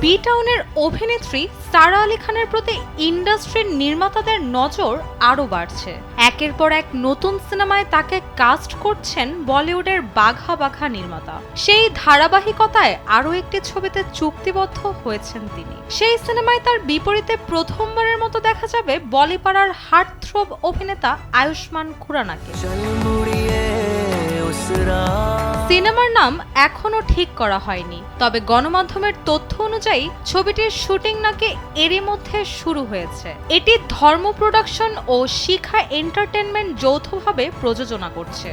B টাউনের অভিনেত্রী সারা আলী খানের প্রতি ইন্ডাস্ট্রির নির্মাতাদের নজর আরও বাড়ছে। একের পর এক নতুন সিনেমায় তাকে কাস্ট করছেন বলিউডের বাঘা বাঘা নির্মাতা। সেই ধারাবাহিকতায় আরও একটি ছবিতে চুক্তিবদ্ধ হয়েছেন তিনি। সেই সিনেমায় তার বিপরীতে প্রথমবারের মতো দেখা যাবে বলিপাড়ার হার্টথ্রোব অভিনেতা আয়ুষ্মান খুরানাকে। সিনেমার নাম এখনও ঠিক করা হয়নি। তবে গণমাধ্যমের তথ্য অনুযায়ী, ছবিটির শুটিং নাকি এরই মধ্যে শুরু হয়েছে। এটি ধর্ম প্রোডাকশন ও শিখা এন্টারটেনমেন্ট যৌথভাবে প্রযোজনা করছে।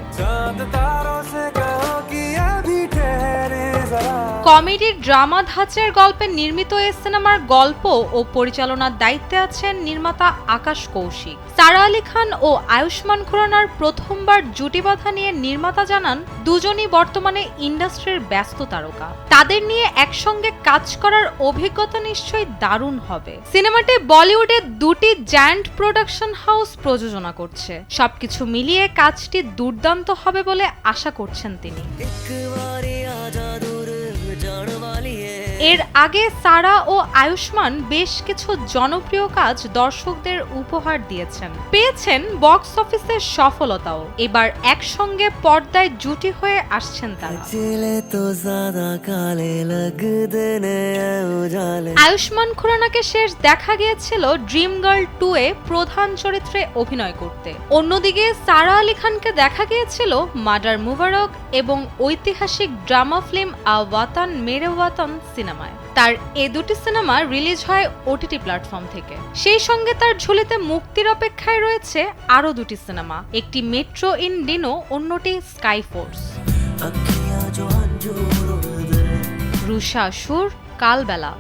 जरा কমেডি ড্রামা ধাঁচের গল্পে নির্মিত এই সিনেমার গল্প ও পরিচালনার দায়িত্বে আছেন নির্মাতা আকাশ কৌশিক। সারা আলী খান ও আয়ুষ্মান খুরানার প্রথমবার জুটি বাঁধা নিয়ে নির্মাতা জানান, দুজনই বর্তমানে ইন্ডাস্ট্রির ব্যস্ত তারকা। তাদের নিয়ে একসঙ্গে কাজ করার অভিজ্ঞতা নিশ্চয়ই দারুণ হবে। সিনেমাটি বলিউডের দুটি জায়ান্ট প্রোডাকশন হাউস প্রযোজনা করছে। সবকিছু মিলিয়ে কাজটি দুর্দান্ত হবে বলে আশা করছেন তিনি। এর আগে সারা ও আয়ুষ্মান বেশ কিছু জনপ্রিয় কাজ দর্শকদের উপহার দিয়েছেন। পেয়েছেন বক্স অফিসের সফলতাও। এবার একসঙ্গে পর্দায় জুটি হয়ে আসছেন তারা। আয়ুষ্মান খুরানাকে শেষ দেখা গিয়েছিল ড্রিম গার্ল টু এ প্রধান চরিত্রে অভিনয় করতে। অন্যদিকে সারা আলী খানকে দেখা গিয়েছিল মাডার মুবারক এবং ঐতিহাসিক ড্রামা ফিল্ম আওয়াতান মেরে ওয়াতান সিনেমা সিনেমায়। তার এ দুটি সিনেমা রিলিজ হয় ওটিটি প্ল্যাটফর্ম থেকে। সেই সঙ্গে তার ঝুলিতে মুক্তির অপেক্ষায় রয়েছে আরও দুটি সিনেমা একটি মেট্রো ইন ডিনো অন্যটি স্কাই ফোর্স। রুষা সুর কালবেলা।